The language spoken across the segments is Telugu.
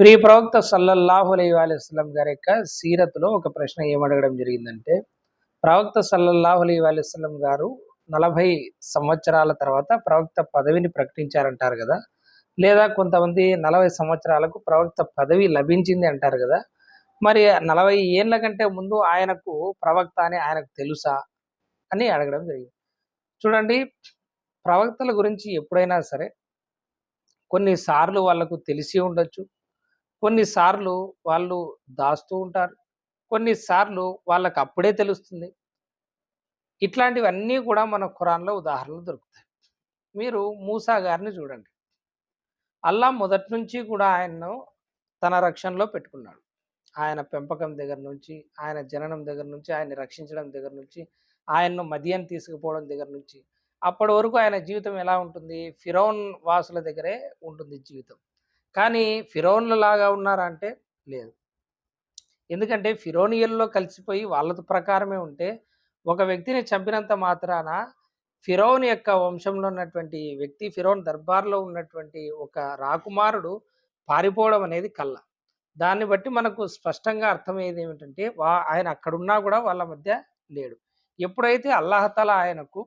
ప్రియ ప్రవక్త సల్లల్లాహు అలై వాలిస్లం గారి యొక్క సీరత్లో ఒక ప్రశ్న ఏమడగడం జరిగిందంటే ప్రవక్త సల్లల్లాహు అలై వాలిస్లం గారు నలభై సంవత్సరాల తర్వాత ప్రవక్త పదవిని ప్రకటించారంటారు కదా. లేదా కొంతమంది నలభై సంవత్సరాలకు ప్రవక్త పదవి లభించింది అంటారు కదా. మరి నలభై ఏళ్ళ కంటే ముందు ఆయనకు ప్రవక్త అని ఆయనకు తెలుసా అని అడగడం జరిగింది. చూడండి ప్రవక్తల గురించి ఎప్పుడైనా సరే కొన్నిసార్లు వాళ్ళకు తెలిసి ఉండొచ్చు. కొన్నిసార్లు వాళ్ళు దాస్తూ ఉంటారు. కొన్నిసార్లు వాళ్ళకు అప్పుడే తెలుస్తుంది. ఇట్లాంటివన్నీ కూడా మన ఖురాన్లో ఉదాహరణలు దొరుకుతాయి. మీరు మూసా గారిని చూడండి. అల్లా మొదటి నుంచి కూడా ఆయన్ను తన రక్షణలో పెట్టుకున్నాడు. ఆయన పెంపకం దగ్గర నుంచి ఆయన జననం దగ్గర నుంచి ఆయన్ని రక్షించడం దగ్గర నుంచి ఆయన్ను మదియం తీసుకుపోవడం దగ్గర నుంచి. అప్పటి వరకు ఆయన జీవితం ఎలా ఉంటుంది? ఫిరౌన్ వాసుల దగ్గరే ఉంటుంది జీవితం. కానీ ఫిరోన్లు లాగా ఉన్నారా అంటే లేదు. ఎందుకంటే ఫిరోనియల్లో కలిసిపోయి వాళ్ళ ప్రకారమే ఉంటే ఒక వ్యక్తిని చంపినంత మాత్రాన ఫిరోన్ యొక్క వంశంలో ఉన్నటువంటి వ్యక్తి ఫిరోన్ దర్బార్లో ఉన్నటువంటి ఒక రాకుమారుడు పారిపోవడం అనేది కళ్ళ దాన్ని బట్టి మనకు స్పష్టంగా అర్థమయ్యేది ఏమిటంటే వా ఆయన అక్కడున్నా కూడా వాళ్ళ మధ్య లేడు. ఎప్పుడైతే అల్లాహతల ఆయనకు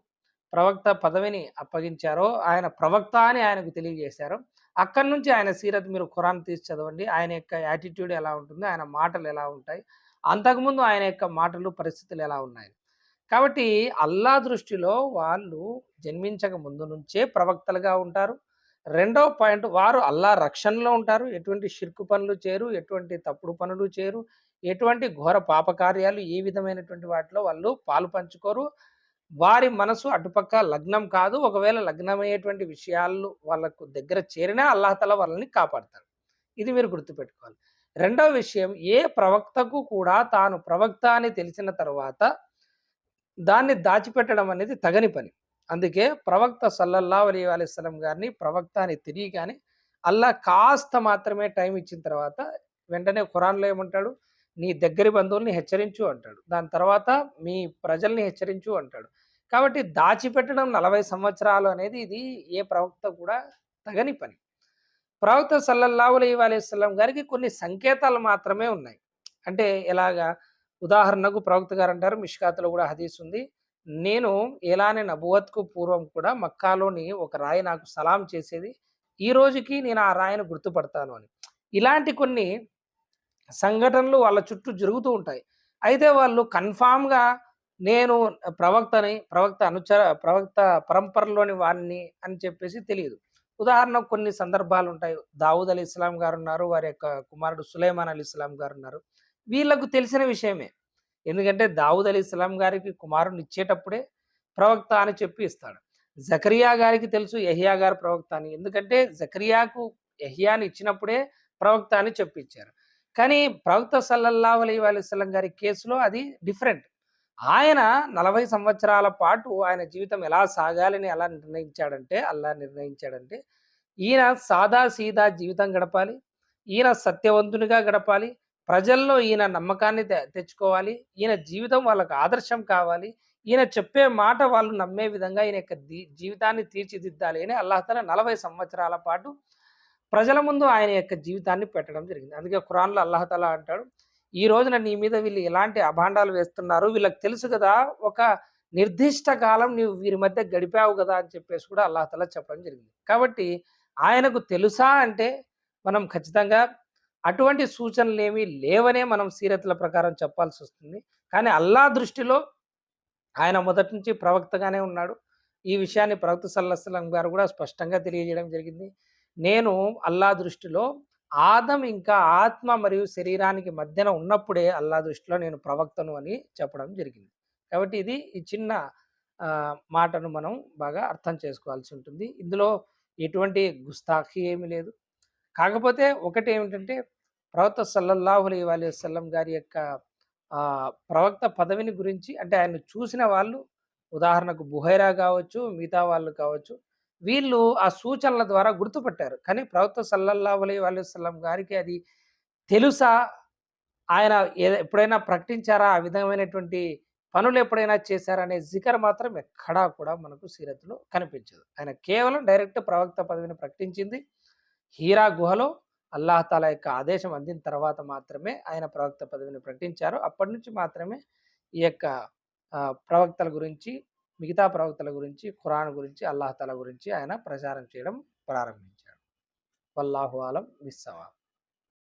ప్రవక్త పదవిని అప్పగించారో ఆయన ప్రవక్త అని ఆయనకు తెలియజేశారో అక్కడి నుంచి ఆయన సీరత్ మీరు ఖురాన్ తీసి చదవండి. ఆయన యొక్క యాటిట్యూడ్ ఎలా ఉంటుంది? ఆయన మాటలు ఎలా ఉంటాయి? అంతకుముందు ఆయన యొక్క మాటలు పరిస్థితులు ఎలా ఉన్నాయి? కాబట్టి అల్లా దృష్టిలో వాళ్ళు జన్మించక ముందు నుంచే ప్రవక్తలుగా ఉంటారు. రెండవ పాయింట్ వారు అల్లా రక్షణలో ఉంటారు. ఎటువంటి షిర్కు పనులు చేయరు ఎటువంటి తప్పుడు పనులు చేయరు ఎటువంటి ఘోర పాపకార్యాలు ఏ విధమైనటువంటి వాటిలో వాళ్ళు పాలు పంచుకోరు. వారి మనసు అటుపక్క లగ్నం కాదు. ఒకవేళ లగ్నమయ్యేటువంటి విషయాలు వాళ్ళకు దగ్గర చేరినా అల్లాహతల వాళ్ళని కాపాడతారు. ఇది మీరు గుర్తుపెట్టుకోవాలి. రెండవ విషయం ఏ ప్రవక్తకు కూడా తాను ప్రవక్త అని తెలిసిన తర్వాత దాన్ని దాచిపెట్టడం అనేది తగని పని. అందుకే ప్రవక్త సల్లల్లా అలీ అలైస్లం గారిని ప్రవక్త అని తిరిగి కానీ అల్లా కాస్త మాత్రమే టైం ఇచ్చిన తర్వాత వెంటనే ఖురాన్లో ఏమంటాడు? నీ దగ్గరి బంధువుల్ని హెచ్చరించు అంటాడు. దాని తర్వాత మీ ప్రజల్ని హెచ్చరించు అంటాడు. కాబట్టి దాచిపెట్టడం నలభై సంవత్సరాలు అనేది ఇది ఏ ప్రవక్త కూడా తగని పని. ప్రవక్త సల్లల్లాహు అలీ అలైస్లం గారికి కొన్ని సంకేతాలు మాత్రమే ఉన్నాయి. అంటే ఎలాగా ఉదాహరణకు ప్రవక్త గారు అంటారు మిష్కాతులో కూడా హదీస్ ఉంది నేను ఎలానే నబువత్కు పూర్వం కూడా మక్కాలోని ఒక రాయి నాకు సలాం చేసేది ఈ రోజుకి నేను ఆ రాయిని గుర్తుపడతాను అని. ఇలాంటి కొన్ని సంఘటనలు వాళ్ళ చుట్టూ జరుగుతూ ఉంటాయి. అయితే వాళ్ళు కన్ఫామ్గా నేను ప్రవక్తని ప్రవక్త అనుచర ప్రవక్త పరంపరలోని వారిని అని చెప్పేసి తెలియదు. ఉదాహరణ కొన్ని సందర్భాలు ఉంటాయి. దావుద్ అలీ ఇస్లాం గారు ఉన్నారు వారి యొక్క కుమారుడు సులైమాన్ అలీ ఇస్లాం గారు ఉన్నారు. వీళ్ళకు తెలిసిన విషయమే. ఎందుకంటే దావుద్ అలీ ఇస్లాం గారికి కుమారుని ఇచ్చేటప్పుడే ప్రవక్త అని చెప్పి ఇస్తాడు. జకరియా గారికి తెలుసు యహియా గారు ప్రవక్త అని. ఎందుకంటే జకరియాకు యహియాని ఇచ్చినప్పుడే ప్రవక్త అని చెప్పించారు కానీ ప్రవక్త సల్లల్లాహు అలీ అలీ గారి కేసులో అది డిఫరెంట్. ఆయన నలభై సంవత్సరాల పాటు ఆయన జీవితం ఎలా సాగాలని ఎలా నిర్ణయించాడంటే అలా నిర్ణయించాడంటే ఈయన సాదా సీదా జీవితం గడపాలి ఈయన సత్యవంతునిగా గడపాలి ప్రజల్లో ఈయన నమ్మకాన్ని తెచ్చుకోవాలి ఈయన జీవితం వాళ్ళకు ఆదర్శం కావాలి ఈయన చెప్పే మాట వాళ్ళు నమ్మే విధంగా ఈయన యొక్క జీవితాన్ని తీర్చిదిద్దాలి అని అల్లాహతల నలభై సంవత్సరాల పాటు ప్రజల ముందు ఆయన యొక్క జీవితాన్ని పెట్టడం జరిగింది. అందుకే ఖురాన్లో అల్లాహతల అంటాడు ఈ రోజున నీ మీద వీళ్ళు ఎలాంటి అభాండాలు వేస్తున్నారు? వీళ్ళకి తెలుసు కదా ఒక నిర్దిష్ట కాలం నీవు వీరి మధ్య గడిపావు కదా అని చెప్పేసి కూడా అల్లాహతల చెప్పడం జరిగింది. కాబట్టి ఆయనకు తెలుసా అంటే మనం ఖచ్చితంగా అటువంటి సూచనలు ఏమీ లేవనే మనం సీరతుల ప్రకారం చెప్పాల్సి వస్తుంది. కానీ అల్లా దృష్టిలో ఆయన మొదటి నుంచి ప్రవక్తగానే ఉన్నాడు. ఈ విషయాన్ని ప్రవక్త సల్లస్లం గారు కూడా స్పష్టంగా తెలియజేయడం జరిగింది. నేను అల్లా దృష్టిలో ఆదం ఇంకా ఆత్మ మరియు శరీరానికి మధ్యన ఉన్నప్పుడే అల్లా దృష్టిలో నేను ప్రవక్తను అని చెప్పడం జరిగింది. కాబట్టి ఇది ఈ చిన్న మాటను మనం బాగా అర్థం చేసుకోవాల్సి ఉంటుంది. ఇందులో ఎటువంటి గుస్తాఖీ ఏమీ లేదు. కాకపోతే ఒకటి ఏమిటంటే ప్రవక్త సల్లల్లాహు అలీ వసల్లం గారి యొక్క ప్రవక్త పదవిని గురించి అంటే ఆయన చూసిన వాళ్ళు ఉదాహరణకు బుహైరా కావచ్చు మిగతా వాళ్ళు కావచ్చు వీళ్ళు ఆ సూచనల ద్వారా గుర్తుపట్టారు. కానీ ప్రవక్త సల్లల్లా అలీ వసల్లం గారికి అది తెలుసా? ఆయన ఎప్పుడైనా ప్రకటించారా? ఆ విధమైనటువంటి పనులు ఎప్పుడైనా చేశారనే జికర్ మాత్రం ఎక్కడా కూడా మనకు సీరత్లో కనిపించదు. ఆయన కేవలం డైరెక్ట్ ప్రవక్త పదవిని ప్రకటించింది. హీరా గుహలో అల్లాహ్ తాలా యొక్క ఆదేశం అందిన తర్వాత మాత్రమే ఆయన ప్రవక్త పదవిని ప్రకటించారు. అప్పటి నుంచి మాత్రమే ఈ యొక్క ప్రవక్తల గురించి మిగతా ప్రవక్తల గురించి ఖురాన్ గురించి అల్లాహతల గురించి ఆయన ప్రచారం చేయడం ప్రారంభించాడు. వల్లాహు ఆలం విస్సవా